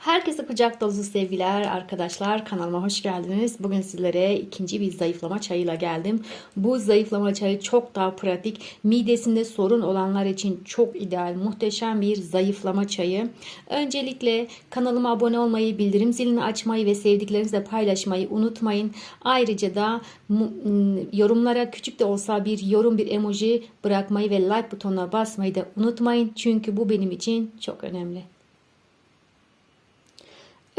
Herkese kucak dolusu sevgiler arkadaşlar. Kanalıma hoş geldiniz. Bugün sizlere ikinci bir zayıflama çayıyla geldim. Bu zayıflama çayı çok daha pratik. Midesinde sorun olanlar için çok ideal, muhteşem bir zayıflama çayı. Öncelikle kanalıma abone olmayı, bildirim zilini açmayı ve sevdiklerinizle paylaşmayı unutmayın. Ayrıca da yorumlara küçük de olsa bir yorum, bir emoji bırakmayı ve like butonuna basmayı da unutmayın. Çünkü bu benim için çok önemli.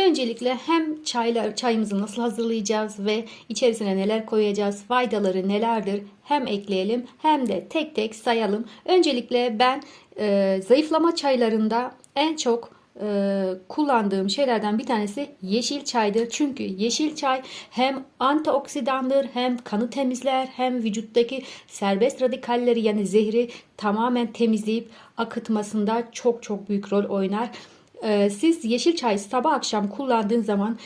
Öncelikle hem çaylar, çayımızı nasıl hazırlayacağız ve içerisine neler koyacağız, faydaları nelerdir hem ekleyelim hem de tek tek sayalım. Öncelikle ben e, zayıflama çaylarında en çok e, kullandığım şeylerden bir tanesi yeşil çaydır. Çünkü yeşil çay hem antioksidandır hem kanı temizler hem vücuttaki serbest radikalleri yani zehri tamamen temizleyip akıtmasında çok çok büyük rol oynar. Ee, siz yeşil çay sabah akşam kullandığın zaman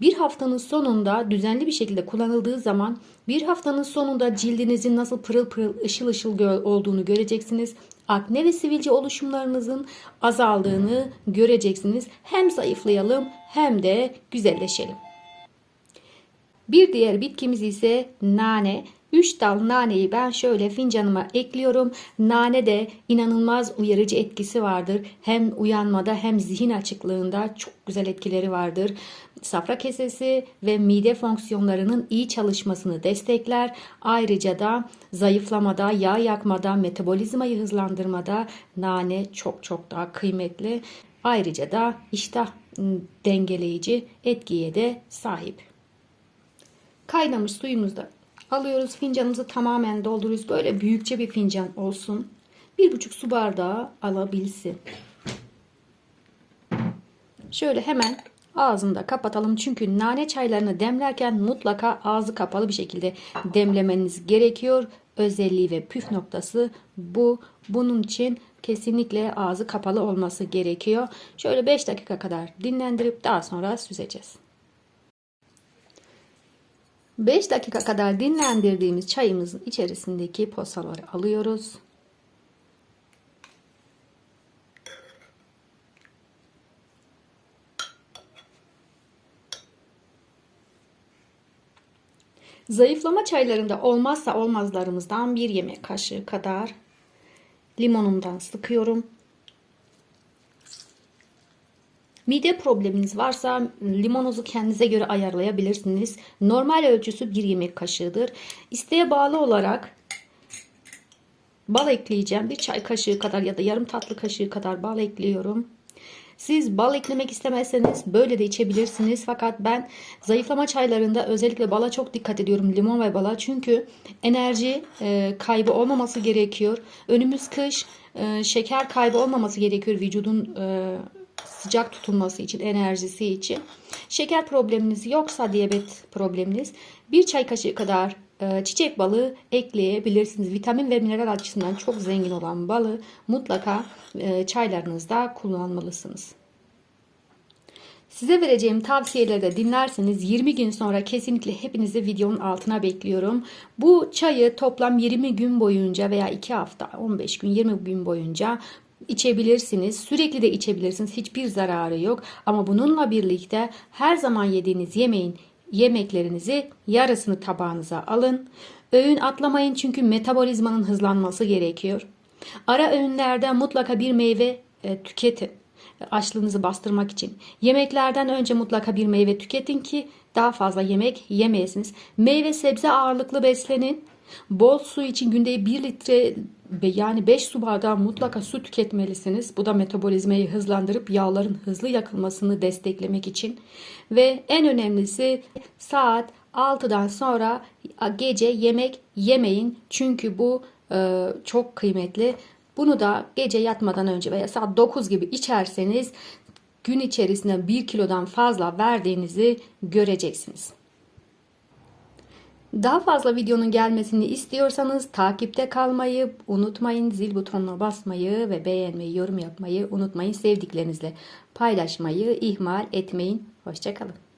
bir haftanın sonunda düzenli bir şekilde kullanıldığı zaman bir haftanın sonunda cildinizin nasıl pırıl pırıl ışıl ışıl olduğunu göreceksiniz. Akne ve sivilce oluşumlarınızın azaldığını göreceksiniz. Hem zayıflayalım hem de güzelleşelim. Bir diğer bitkimiz ise nane. 3 dal naneyi ben şöyle fincanıma ekliyorum. Nane de inanılmaz uyarıcı etkisi vardır. Hem uyanmada hem zihin açıklığında çok güzel etkileri vardır. Safra kesesi ve mide fonksiyonlarının iyi çalışmasını destekler. Ayrıca da zayıflamada, yağ yakmada, metabolizmayı hızlandırmada nane çok çok daha kıymetli. Ayrıca da iştah dengeleyici etkiye de sahip. Kaynamış suyumuzda alıyoruz. Fincanımızı tamamen dolduruyoruz. Böyle büyükçe bir fincan olsun. Bir buçuk su bardağı alabilsin. Şöyle hemen ağzını da kapatalım. Çünkü nane çaylarını demlerken mutlaka ağzı kapalı bir şekilde demlemeniz gerekiyor. Özelliği ve püf noktası bu. Bunun için kesinlikle ağzı kapalı olması gerekiyor. Şöyle 5 dakika kadar dinlendirip daha sonra süzeceğiz. 5 dakika kadar dinlendirdiğimiz çayımızın içerisindeki posaları alıyoruz. Zayıflama çaylarında olmazsa olmazlarımızdan bir yemek kaşığı kadar limonumdan sıkıyorum. Mide probleminiz varsa limonunuzu kendinize göre ayarlayabilirsiniz. Normal ölçüsü bir yemek kaşığıdır. İsteğe bağlı olarak bal ekleyeceğim. Bir çay kaşığı kadar ya da yarım tatlı kaşığı kadar bal ekliyorum. Siz bal eklemek istemezseniz böyle de içebilirsiniz. Fakat ben zayıflama çaylarında özellikle bala çok dikkat ediyorum. Limon ve bala. Çünkü enerji e, kaybı olmaması gerekiyor. Önümüz kış. E, şeker kaybı olmaması gerekiyor vücudun e, sıcak tutulması için, enerjisi için. Şeker probleminiz yoksa diyabet probleminiz bir çay kaşığı kadar e, çiçek balı ekleyebilirsiniz. Vitamin ve mineral açısından çok zengin olan balı mutlaka e, çaylarınızda kullanmalısınız. Size vereceğim tavsiyeleri de dinlerseniz 20 gün sonra kesinlikle hepinizi videonun altına bekliyorum. Bu çayı toplam 20 gün boyunca veya 2 hafta 15 gün 20 gün boyunca içebilirsiniz. Sürekli de içebilirsiniz. Hiçbir zararı yok. Ama bununla birlikte her zaman yediğiniz yemeğin yemeklerinizi yarısını tabağınıza alın. Öğün atlamayın çünkü metabolizmanın hızlanması gerekiyor. Ara öğünlerde mutlaka bir meyve e, tüketin. Açlığınızı bastırmak için. Yemeklerden önce mutlaka bir meyve tüketin ki daha fazla yemek yemeyesiniz. Meyve sebze ağırlıklı beslenin. Bol su için günde 1 litre yani 5 su bardağı mutlaka su tüketmelisiniz. Bu da metabolizmayı hızlandırıp yağların hızlı yakılmasını desteklemek için. Ve en önemlisi saat 6'dan sonra gece yemek yemeyin. Çünkü bu e, çok kıymetli. Bunu da gece yatmadan önce veya saat 9 gibi içerseniz gün içerisinde 1 kilodan fazla verdiğinizi göreceksiniz. Daha fazla videonun gelmesini istiyorsanız takipte kalmayı unutmayın. Zil butonuna basmayı ve beğenmeyi, yorum yapmayı unutmayın. Sevdiklerinizle paylaşmayı ihmal etmeyin. Hoşçakalın.